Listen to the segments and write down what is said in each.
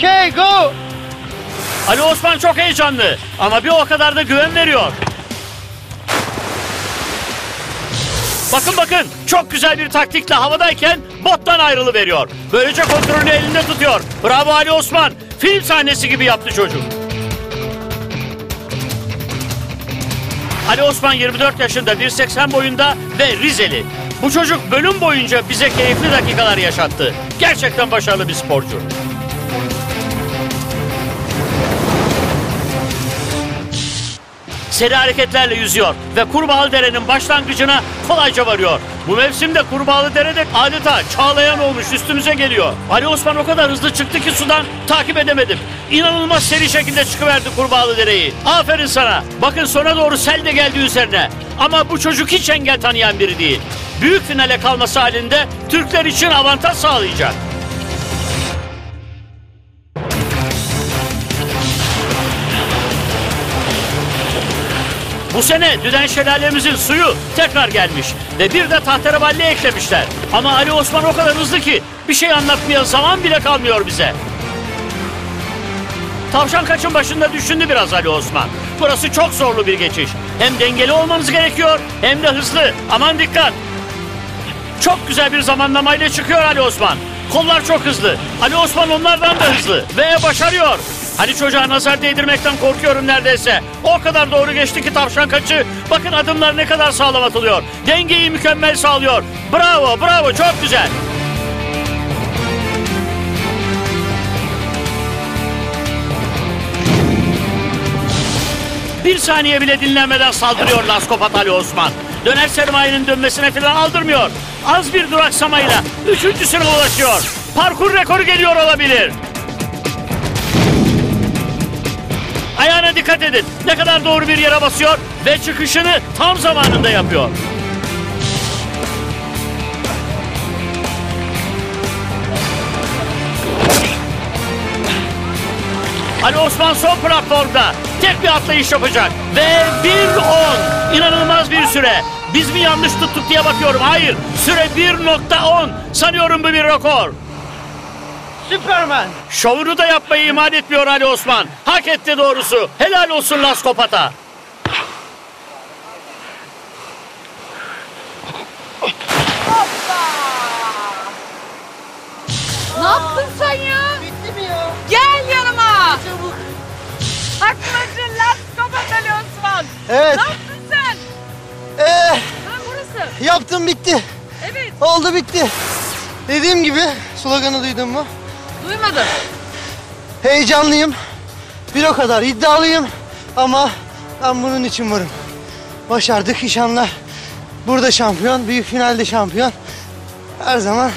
Okay, go! Ali Osman çok heyecanlı ama bir o kadar da güven veriyor. Bakın bakın çok güzel bir taktikle havadayken bottan ayrılı veriyor. Böylece kontrolünü elinde tutuyor. Bravo Ali Osman. Film sahnesi gibi yaptı çocuk. Ali Osman 24 yaşında 1.80 boyunda ve Rizeli. Bu çocuk bölüm boyunca bize keyifli dakikalar yaşattı. Gerçekten başarılı bir sporcu. Seri hareketlerle yüzüyor ve Kurbağalı Dere'nin başlangıcına kolayca varıyor. Bu mevsimde Kurbağalı Dere'de adeta çağlayan olmuş üstümüze geliyor. Ali Osman o kadar hızlı çıktı ki sudan takip edemedim. İnanılmaz seri şekilde çıkıverdi Kurbağalı Dere'yi. Aferin sana. Bakın sona doğru sel de geldi üzerine. Ama bu çocuk hiç engel tanıyan biri değil. Büyük finale kalması halinde Türkler için avantaj sağlayacak. Bu sene Düden Şelalemizin suyu tekrar gelmiş ve bir de tahterevalli eklemişler. Ama Ali Osman o kadar hızlı ki bir şey anlatmaya zaman bile kalmıyor bize. Tavşan kaçın başında düşündü biraz Ali Osman. Burası çok zorlu bir geçiş. Hem dengeli olmanız gerekiyor hem de hızlı. Aman dikkat. Çok güzel bir zamanlamayla çıkıyor Ali Osman. Kollar çok hızlı. Ali Osman onlardan da hızlı. Ve başarıyor. Hani çocuğa nazar değdirmekten korkuyorum neredeyse. O kadar doğru geçti ki tavşan kaçı. Bakın adımlar ne kadar sağlam atılıyor. Dengeyi mükemmel sağlıyor. Bravo bravo çok güzel. Bir saniye bile dinlenmeden saldırıyor Laskopat Ali Osman. Döner sermayenin dönmesine falan aldırmıyor. Az bir duraksamayla üçüncüsüne ulaşıyor. Parkur rekoru geliyor olabilir. Dikkat edin. Ne kadar doğru bir yere basıyor ve çıkışını tam zamanında yapıyor. Ali Osman son platformda tek bir atlayış yapacak. Ve 1.10 inanılmaz bir süre. Biz mi yanlış tuttuk diye bakıyorum. Hayır süre 1.10 sanıyorum bu bir rekor. Superman! Şovunu da yapmayı iman etmiyor Ali Osman. Hak etti doğrusu. Helal olsun Laskopat'a. Ne yaptın sen ya? Bitti mi ya? Gel yanıma. Çabuk. Taklacı Las Kapat Ali Osman. Evet. Ne yaptın sen? Ee, Ha burası. yaptım bitti. Evet. Oldu bitti. Dediğim gibi sloganı duydun mu? Duymadım. Heyecanlıyım. Bir o kadar iddialıyım. Ama ben bunun için varım. Başardık inşallah. Burada şampiyon, büyük finalde şampiyon. Her zaman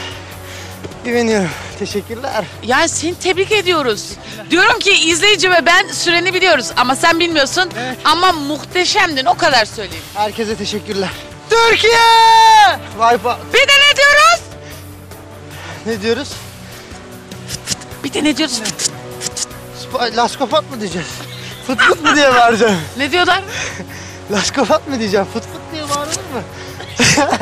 güveniyorum. Teşekkürler. Yani seni tebrik ediyoruz. Diyorum ki izleyici ve ben süreni biliyoruz ama sen bilmiyorsun. Evet. Ama muhteşemdin o kadar söyleyeyim. Herkese teşekkürler. Türkiye! Wipe Bir de ne diyoruz? Ne diyoruz? Bir de ne? Spa- Laskopat mı diyeceğiz? Fıt fıt mı diye bağıracağım? Ne diyorlar? Laskopat mı diyeceğim? Fıt fıt diye bağırılır mı?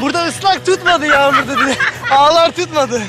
Burada ıslak tutmadı yağmurda diye. Ağlar tutmadı.